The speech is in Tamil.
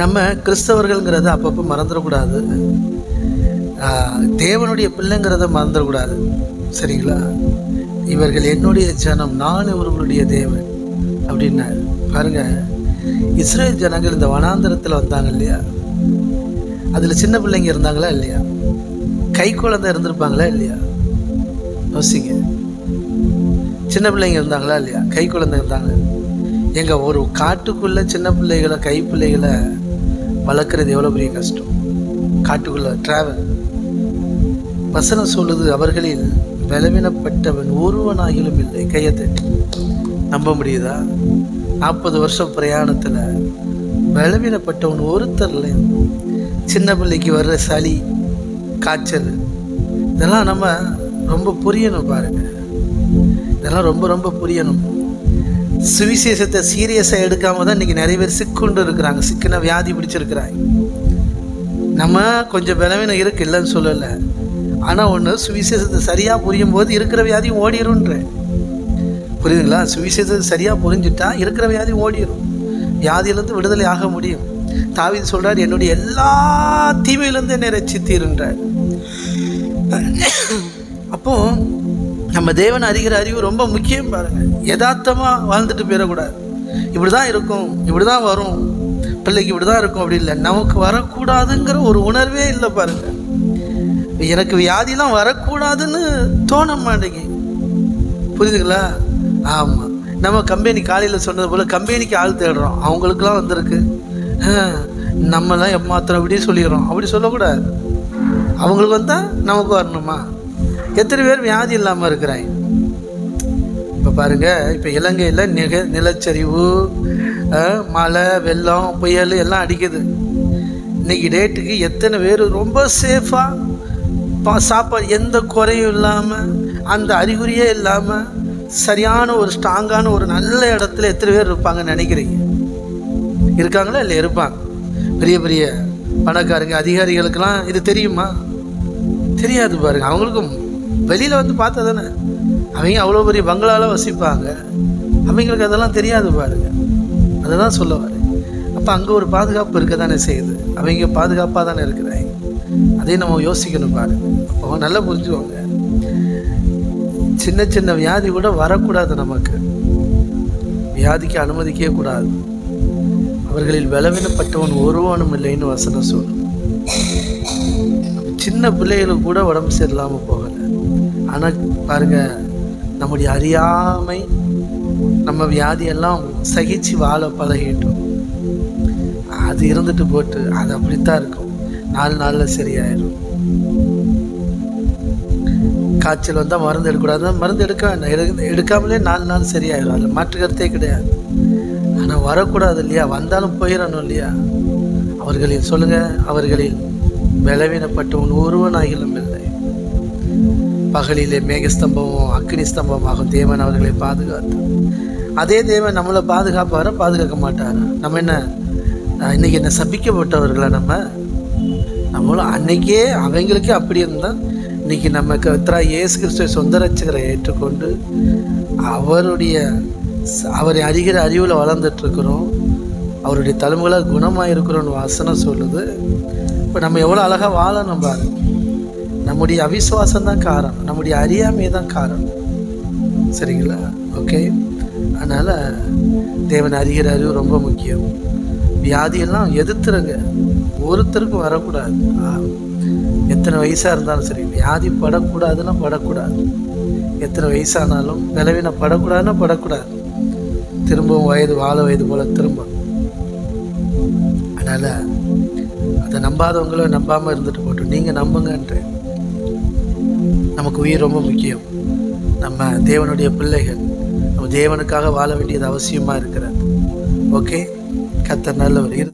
நம்ம கிறிஸ்தவர்கள்ங்கிறத அப்பப்போ மறந்துடக்கூடாது. தேவனுடைய பிள்ளைங்கிறத மறந்துடக்கூடாது. சரிங்களா? இவர்கள் என்னுடைய ஜனம் நான் இவர்களுடைய தேவன் அப்படின்னா பாருங்க இஸ்ரேல் ஜனங்கள் இந்த வனாந்தரத்தில் வந்தாங்க இல்லையா? அதில் சின்ன பிள்ளைங்க இருந்தாங்களா இல்லையா? கை குழந்தை இருந்திருப்பாங்களா இல்லையா? யோசிங்க. சின்ன பிள்ளைங்க இருந்தாங்களா இல்லையா? கை குழந்தை இருந்தாங்க. எங்கள் ஒரு காட்டுக்குள்ளே சின்ன பிள்ளைகளை கை பிள்ளைகளை வளர்க்குறது எவ்வளோ பெரிய கஷ்டம். காட்டுக்குள்ள ட்ராவல் வசனம் சொல்லுது அவர்களில் விளவினப்பட்டவன் ஒருவனாகிலும் இல்லை. கையை தட்டி. நம்ப முடியுதா? நாற்பது வருஷம் பிரயாணத்தில் பலவீனப்பட்டவன் ஒருத்தர்ல சின்ன பிள்ளைக்கு வர்ற சளி காய்ச்சல் இதெல்லாம் நம்ம ரொம்ப புரியணும் பாருங்க. இதெல்லாம் ரொம்ப ரொம்ப புரியணும். சுவிசேஷத்தை சீரியஸாக எடுக்காம தான் இன்றைக்கி நிறைய பேர் சிக்குண்டு இருக்கிறாங்க. சிக்கின வியாதி பிடிச்சிருக்கிறாங்க நம்ம கொஞ்சம் பலவீனம் இருக்கு இல்லைன்னு சொல்லலை. ஆனால் ஒன்று சுவிசேஷத்தை சரியாக புரியும் போது இருக்கிற வியாதியும் ஓடிடும்ன்றேன் புரியுதுங்களா? சுவிசேஷத்தை சரியாக புரிஞ்சுட்டா இருக்கிற வியாதி ஓடிடும் வியாதியிலேருந்து விடுதலை ஆக முடியும். தாவீது சொல்கிறார் என்னுடைய எல்லா தீமையிலேருந்து என்னை ரசித்தீருன்றார் அப்போது நம்ம தேவன் அறிகிற அறிவு ரொம்ப முக்கியம் பாருங்க. யதார்த்தமாக வாழ்ந்துட்டு போயிடக்கூடாது. இப்படி தான் இருக்கும் இப்படி தான் வரும். பிள்ளைக்கு இப்படி தான் இருக்கும் அப்படி இல்லை. நமக்கு வரக்கூடாதுங்கிற ஒரு உணர்வே இல்லை பாருங்க. எனக்கு வியாதிலாம் வரக்கூடாதுன்னு தோண மாட்டேங்க புரியுதுங்களா? ஆமாம் நம்ம கம்பெனி காலையில் சொன்னது போல் கம்பெனிக்கு ஆள் தேடுறோம். அவங்களுக்குலாம் வந்திருக்கு. நம்மலாம் எம்மாத்திரம் அப்படியே சொல்லிடுறோம். அப்படி சொல்லக்கூடாது. அவங்களுக்கு வந்தால் நமக்கு வரணுமா? எத்தனை பேர் வியாதி இல்லாமல் இருக்கிறாங்க இப்போ பாருங்கள் இப்போ இலங்கையில் நிக நிலச்சரிவு மழை வெள்ளம் புயல் எல்லாம் அடிக்குது. இன்னைக்கு டேட்டுக்கு எத்தனை பேர் ரொம்ப சேஃபாக பா சாப்பாடு எந்த குறையும் இல்லாமல் அந்த அறிகுறியே இல்லாமல் சரியான ஒரு ஸ்ட்ராங்கான ஒரு நல்ல இடத்துல எத்தனை பேர் இருப்பாங்கன்னு நினைக்கிறீங்க? இருக்காங்களா இல்லை இருப்பாங்க. பெரிய பெரிய பணக்காரங்க அதிகாரிகளுக்கெல்லாம் இது தெரியுமா? தெரியாது பாருங்க. அவங்களுக்கும் வெளியில் வந்து பார்த்தா தானே? அவங்க அவ்வளோ பெரிய பங்களாவில் வசிப்பாங்க. அவங்களுக்கு அதெல்லாம் தெரியாது பாருங்க. அதை தான் சொல்ல வரேன். அப்போ அங்கே ஒரு பாதுகாப்பு இருக்க தானே செய்யுது. அவங்க பாதுகாப்பாக தானே இருக்கிறாங்க. அதையும் நம்ம யோசிக்கணும் பாருங்க. அப்போ நல்லா புரிஞ்சுக்கோங்க. சின்ன சின்ன வியாதி கூட வரக்கூடாது நமக்கு. வியாதிக்கு அனுமதிக்கவே கூடாது. அவர்களில் பலவீனப்பட்டவன் ஒருவனும் இல்லைன்னு வசனம் சொல்லும். சின்ன பிள்ளைகளுக்கு கூட உடம்பு சரியில்லாமல் போகலை. ஆனால் பாருங்கள் நம்முடைய அறியாமை நம்ம வியாதியெல்லாம் சகிச்சு வாழ பழகிட்டோம். அது இருந்துட்டு போட்டு அது அப்படித்தான் இருக்கும். நாலு நாளில் சரியாயிடும் காய்ச்சல் வந்தால் மருந்து எடுக்கக்கூடாது. மருந்து எடுக்க வேண்டாம். எடு எடுக்காமலே நாலு நாள் சரியாயிடும் அதில் மாற்று கருத்தே கிடையாது. ஆனால் வரக்கூடாது இல்லையா? வந்தாலும் போயிடணும் இல்லையா? அவர்களில் சொல்லுங்கள் அவர்களில் பலவீனப்பட்டவன் ஒருவனாகிலும் இல்லை. பகலிலே மேகஸ்தம்பமும் அக்னி ஸ்தம்பமாகும் தேவன் அவர்களை பாதுகாத்து. அதே தேவன் நம்மளை பாதுகாப்பாரா பாதுகாக்க மாட்டாரா. நம்ம என்ன இன்னைக்கு என்ன சபிக்கப்பட்டவர்களா நம்ம? நம்மளும் அன்னைக்கே அவங்களுக்கே அப்படி இருந்தால் இன்னைக்கு நம்ம கத்ரா இயேசு கிறிஸ்துவ சொந்த ரட்சகரை ஏற்றுக்கொண்டு அவருடைய அவரை அறிகிற அறிவில் வளர்ந்துட்டு இருக்கிறோம். அவருடைய தலைமுகளால் குணமாக இருக்கிறோன்னு வாசனை சொல்லுது. இப்போ நம்ம எவ்வளோ அழகாக வாழணும் பாரு. நம்முடைய அவிசுவாசம் தான் காரணம். நம்முடைய அறியாமை தான் காரணம். சரிங்களா? ஓகே அதனால் தேவன் அறிகிறாரு அறிவு ரொம்ப முக்கியம். வியாதியெல்லாம் எதிர்த்துருங்க. ஒருத்தருக்கும் வரக்கூடாது. எத்தனை வயசாக இருந்தாலும் சரி வியாதி படக்கூடாதுன்னா படக்கூடாது. எத்தனை வயசானாலும் நிலவின படக்கூடாதுன்னா படக்கூடாது. திரும்பவும் வயது வாழ வயது போல திரும்ப அதனால் அதை நம்பாதவங்கள நம்பாமல் இருந்துட்டு போட்டோம் நீங்கள் நம்புங்கன்ற. நமக்கு உயிர் ரொம்ப முக்கியம். நம்ம தேவனுடைய பிள்ளைகள் நம்ம தேவனுக்காக வாழ வேண்டியது அவசியமாக இருக்கிறது. ஓகே கத்தர் நல்லவர். இரு